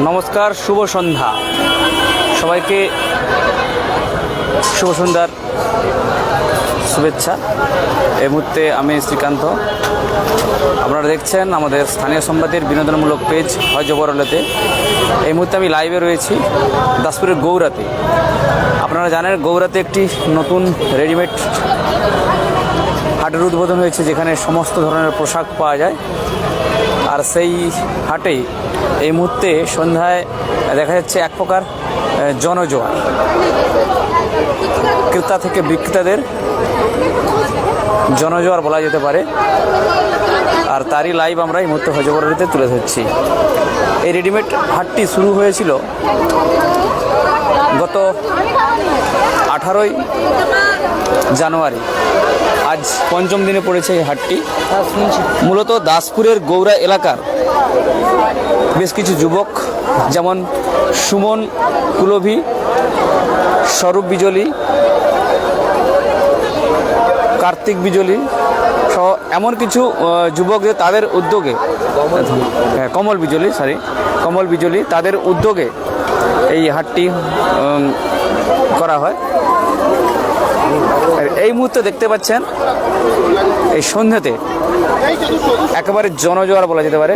নমস্কার, শুভ সন্ধ্যা। সবাইকে শুভ সন্ধ্যার শুভেচ্ছা। এই মুহূর্তে আমি শ্রীকান্ত। আপনারা দেখছেন আমাদের স্থানীয় সংবাদের বিনোদনমূলক পেজ হয় জবরলতে। এই মুহূর্তে আমি লাইভে রয়েছি দাসপুরের গৌরাতে। আপনারা জানেন গৌরাতে একটি নতুন রেডিমেড হাটের উদ্বোধন হয়েছে, যেখানে সমস্ত ধরনের পোশাক পাওয়া যায়। আর সেই হাটেই এই মুহূর্তে সন্ধ্যায় দেখা যাচ্ছে এক প্রকার জনজোয়ার। ক্রেতা থেকে বিক্রেতাদের জনজোয়ার বলা যেতে পারে। আর তারই লাইভ আমরা এই মুহূর্তে হজবরিতে তুলে ধরছি। এই রেডিমেড হাটটি শুরু হয়েছিল গত আঠারোই জানুয়ারি। আজ পঞ্চম দিনে পড়েছে এই হাটটি। মূলত দাসপুরের গৌরা এলাকার বেশ কিছু যুবক যেমন সুমন কুলভি স্বরূপ বিজলি কার্তিক বিজলি সহ এমন কিছু আহ, যুবকদের তাদের উদ্যোগে হ্যাঁ, কমল বিজলি সরি কমল বিজলি তাদের উদ্যোগে এই হাটটি করা হয়। এই মুহূর্তে দেখতে পাচ্ছেন এই সন্ধ্যাতে একেবারে জনজোয়ার বলা যেতে পারে।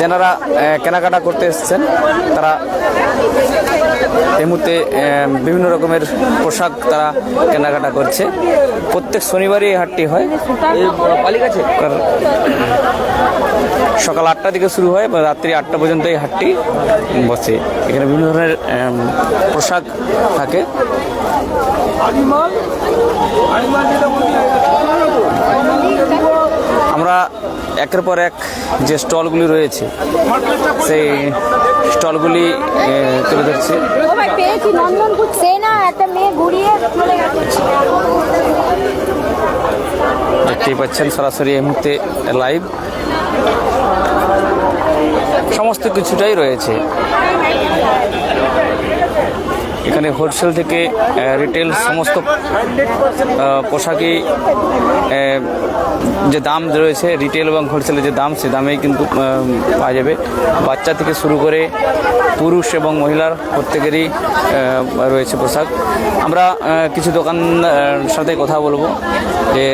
যেনারা কেনাকাটা করতে এসেছেন তারা এই মুহূর্তে বিভিন্ন রকমের পোশাক তারা কেনাকাটা করছে। প্রত্যেক শনিবারই এই হাটটি হয়। সকাল আটটা থেকে শুরু হয় বা রাত্রি আটটা পর্যন্ত এই হাটটি বসে। এখানে বিভিন্ন ধরনের পোশাক থাকে। আমরা একের পর এক যে স্টলগুলি রয়েছে সেই স্টলগুলি তুলে ধরছি। দেখতেই পাচ্ছেন সরাসরি এই মুহূর্তে লাইভ সমস্ত কিছুটাই রয়েছে। এখানে হোলসেল থেকে রিটেল সমস্ত পোশাকই যে দাম রয়েছে রিটেল এবং হোলসেলের যে দাম, সে দামেই কিন্তু পাওয়া যাবে। বাচ্চা থেকে শুরু করে পুরুষ এবং মহিলার প্রত্যেকেরই রয়েছে পোশাক। আমরা কিছু দোকান সাথে কথা বলব, যে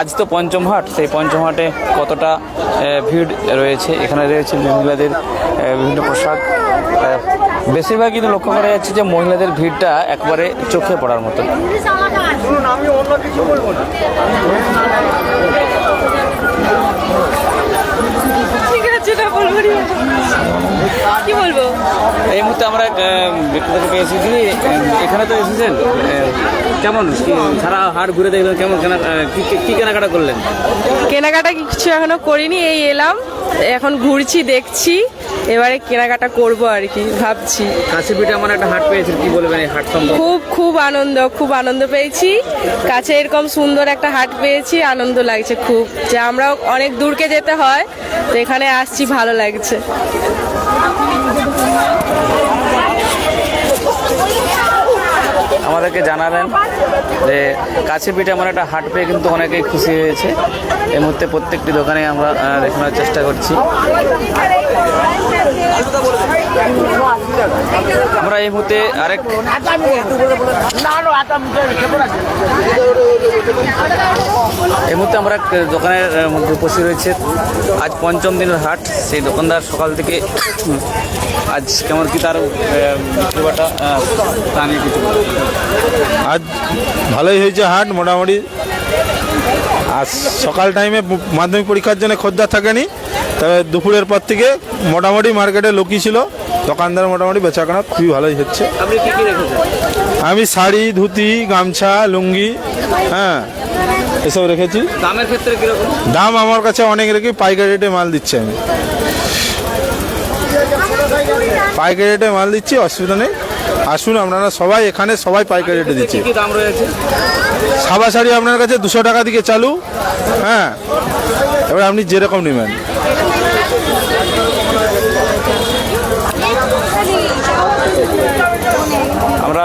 আজ তো পঞ্চম হাট, সেই পঞ্চম হাটে কতটা ভিড় রয়েছে? এখানে রয়েছে মহিলাদের বিভিন্ন পোশাক বেশিরভাগ কিন্তু লক্ষ্য করা যাচ্ছে যে মহিলাদের ভিড়টা একবারে চোখে পড়ার মতো। কি বলব? এই মুহূর্তে আমরা বিক্রেতাকে পেয়েছি আহ, এখানে তো এসেছেন। কেমন? সারা হাট ঘুরে দেখলেন কেমন কি কেনাকাটা করলেন? কেনাকাটা কিছু এখনও করিনি এই এলাম। এখন ঘুরছি দেখছি। এবারে কেনাকাটা করব আর কি ভাবছি। কাছে পিঠে আমার একটা হাট পেয়েছি কি বলবেন এই হাট সম্পর্কে? খুব খুব আনন্দ খুব আনন্দ পেয়েছি। কাছে এরকম সুন্দর একটা হাট পেয়েছি আনন্দ লাগছে খুব। যে আমরাও অনেক দূরকে যেতে হয় তো এখানে আসছি ভালো লাগছে। আমাদেরকে জানালেন যে কাছে পিঠে আমার একটা হাট পেয়ে কিন্তু অনেকেই খুশি হয়েছে। এই মুহূর্তে প্রত্যেকটি দোকানে আমরা দেখানোর চেষ্টা করছি। আমরা এই মুহূর্তে আরেক এই মুহূর্তে আমরা দোকানের মধ্যে উপস্থিত রয়েছে। আজ পঞ্চম দিনের হাট। সেই দোকানদার সকাল থেকে আজ কেমন কি তার সেবাটা তা নিয়ে কিছু। আজ ভালোই হয়েছে হাট মোটামুটি। আর সকাল টাইমে মাধ্যমিক পরীক্ষার জন্য খদ্দার থাকেনি। তবে দুপুরের পর থেকে মোটামুটি মার্কেটে লোকই ছিল। দোকানদার মোটামুটি বেচাকেনা খুবই ভালোই হচ্ছে। আমি শাড়ি ধুতি গামছা লুঙ্গি হ্যাঁ এসব রেখেছি। দামের ক্ষেত্রে দাম আমার কাছে অনেক রেখে পাইকারি রেটে মাল দিচ্ছে আমি। পাইকারি রেটে মাল দিচ্ছি অসুবিধা নেই। আসুন আপনারা সবাই এখানে সবাই পাইকারি রেটে দিচ্ছে। দাম রয়েছে সাবা শাড়ি আপনার কাছে দুশো টাকা দিকে চালু হ্যাঁ? এবার আপনি যেরকম নেবেন। আমরা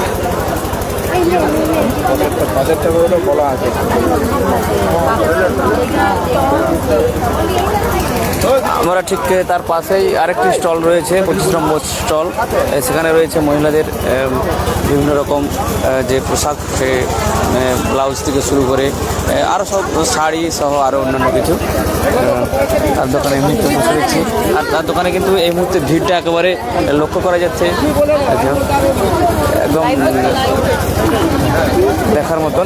একের পর এক আহ, আমরা ঠিক তার পাশেই আরেকটি স্টল রয়েছে পঁচিশ নম্বর স্টল। সেখানে রয়েছে মহিলাদের বিভিন্ন রকম যে পোশাক সে ব্লাউজ থেকে শুরু করে আরও সব শাড়ি সহ আরও অন্যান্য কিছু তার দোকানে এই মুহূর্তে বসে রয়েছি। আর তার দোকানে কিন্তু এই মুহূর্তে ভিড়টা একেবারে লক্ষ্য করা যাচ্ছে। একদম দেখার মতন।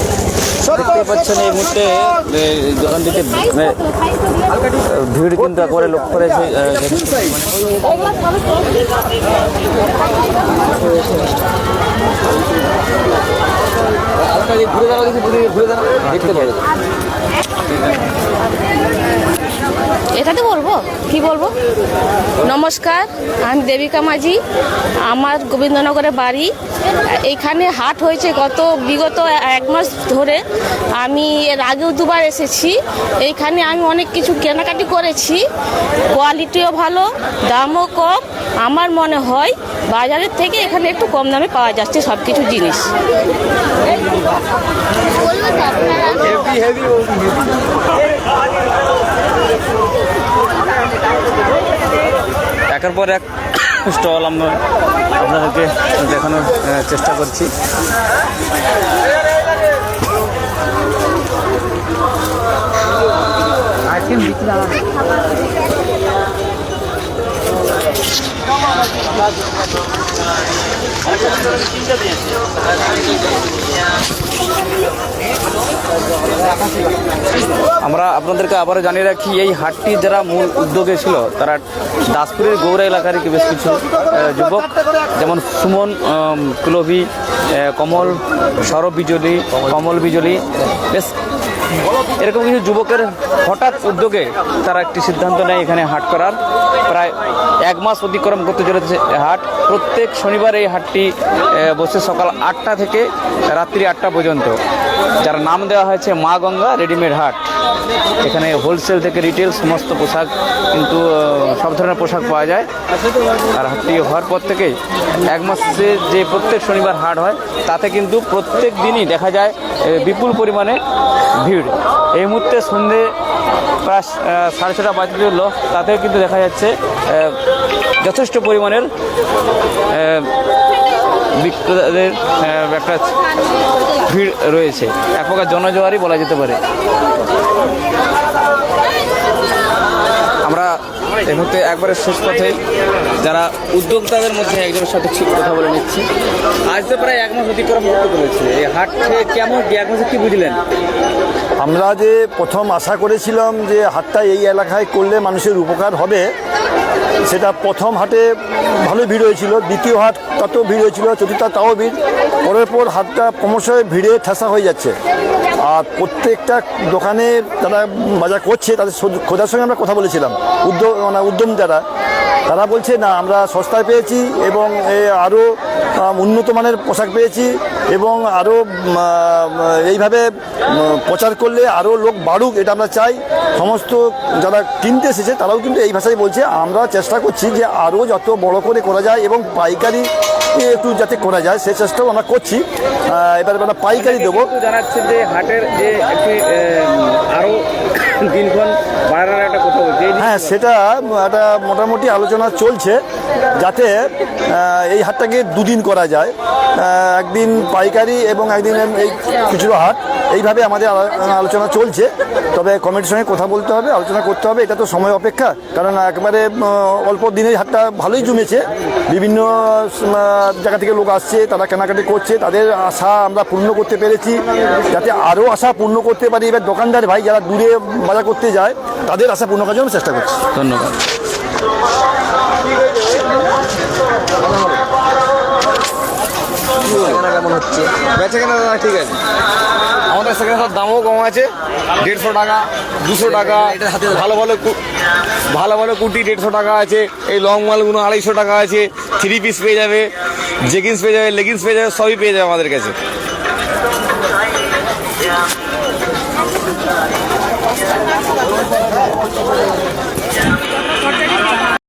দেখতে পাচ্ছেন এই মুহূর্তে দোকানটিতে এ, ভিড় কিন্তু একবারে লক্ষ্য রয়েছে ঘুরে দাঁড়াও ঘুরে দাঁড়াও দেখতে পাবে এটাতে বলব? কি বলব? নমস্কার আমি দেবিকা মাঝি আমার গোবিন্দনগরে বাড়ি। এইখানে হাট হয়েছে গত বিগত এক মাস ধরে। আমি এর আগেও দুবার এসেছি। এইখানে আমি অনেক কিছু কেনাকাটি করেছি। কোয়ালিটিও ভালো দামও কম। আমার মনে হয় বাজারের থেকে এখানে একটু কম দামে পাওয়া যাচ্ছে সব কিছু জিনিস একের পর এক স্টল আমরা আপনাদেরকে দেখানোর চেষ্টা করছি। আমরা আপনাদেরকে আবারও জানিয়ে রাখি, এই হাটটি যারা মূল উদ্যোগে ছিল, তারা দাসপুরের গৌরা এলাকার বেশ কিছু যুবক, যেমন সুমন কুলভি কমল সরব বিজলি, কমল বিজলি, বেশ এরকম কিছু যুবকের হঠাৎ উদ্যোগে তারা একটি সিদ্ধান্ত নেয় এখানে হাট করার। প্রায় এক মাস অতিক্রম করতে চলেছে হাট। প্রত্যেক শনিবার এই হাটটি বসে সকাল আটটা থেকে রাত্রি আটটা পর্যন্ত। যার নাম দেওয়া হয়েছে মা গঙ্গা রেডিমেড হাট। এখানে হোলসেল থেকে রিটেল সমস্ত পোশাক কিন্তু সব ধরনের পোশাক পাওয়া যায়। আর হাটটি হওয়ার পর থেকেই এক মাসে যে প্রত্যেক শনিবার হাট হয়, তাতে কিন্তু প্রত্যেক দিনই দেখা যায় বিপুল পরিমাণে ভিড়। এই মুহূর্তে সন্ধে প্রায় সাড়ে ছটা বাজতে চলল। তাতেও কিন্তু দেখা যাচ্ছে যথেষ্ট পরিমাণের বিক্রেতাদের একটা ভিড় রয়েছে। এক প্রকার জনজোয়ারই বলা যেতে পারে আমরা এই মুহূর্তে একবারে শেষ পথে যারা উদ্যোক্তাদের মধ্যে একজনের সাথে ঠিক কথা বলে নিচ্ছি। আজ তো প্রায় এক মাস অতিক্রম করতে চলেছে। এই হাট কেমন এক মাসে কি বুঝলেন? আমরা যে প্রথম আশা করেছিলাম যে হাটটা এই এলাকায় করলে মানুষের উপকার হবে, সেটা প্রথম হাটে ভালো ভিড় হয়েছিল। দ্বিতীয় হাট তত ভিড় হয়েছিল, চতুর্থ তাও ভিড়। পরের পর হাটটা ক্রমশ ভিড়ে ঠেসা হয়ে যাচ্ছে। আর প্রত্যেকটা দোকানে যারা বাজার করছে, তাদের খোঁজার সঙ্গে আমরা কথা বলেছিলাম। উদ্যোগ মানে উদ্যম যারা তারা বলছে, না, আমরা সস্তায় পেয়েছি এবং আরও উন্নত মানের পোশাক পেয়েছি এবং আরও এইভাবে প্রচার করলে আরও লোক বাড়ুক, এটা আমরা চাই। সমস্ত যারা কিনতে এসেছে, তারাও কিন্তু এই ভাষায় বলছে, আমরা চেষ্টা করছি যে আরও যত বড় করে করা যায় এবং পাইকারি একটু যাতে করা যায়, সে চেষ্টাও আমরা করছি। এবার আমরা পাইকারি দেবো। জানাচ্ছেন যে হাটের যে একটি আরও আরও দিনক্ষণ বাড়ানোর হ্যাঁ সেটা একটা মোটামুটি আলোচনা চলছে যাতে এই হাটটাকে দুদিন করা যায়। একদিন পাইকারি এবং একদিন এই খুচরো হাট। এইভাবে আমাদের আলোচনা চলছে। তবে কমিটির সঙ্গে কথা বলতে হবে, আলোচনা করতে হবে, এটা তো সময় অপেক্ষা। কারণ একবারে অল্প দিনের হাটটা ভালোই জমেছে। বিভিন্ন জায়গা থেকে লোক আসছে, তারা কেনাকাটি করছে, তাদের আশা আমরা পূর্ণ করতে পেরেছি। যাতে আরও আশা পূর্ণ করতে পারি। এবার দোকানদার ভাই যারা দূরে বাজার করতে যায়, তাদের আশা পূর্ণ করার জন্য চেষ্টা করছি। ধন্যবাদ। বেচে কেনা দাদা ঠিক আছে আমাদের সেখানে সব দামও কম আছে দেড়শো টাকা দুশো টাকা ভালো ভালো ভালো দেড়শো টাকা আছে এই লং মালগুলো আড়াইশো টাকা আছে থ্রি পিস পেয়ে যাবে জেগিন্স পেয়ে যাবে লেগিংস পেয়ে যাবে সবই পেয়ে যাবে আমাদের কাছে। Thank you.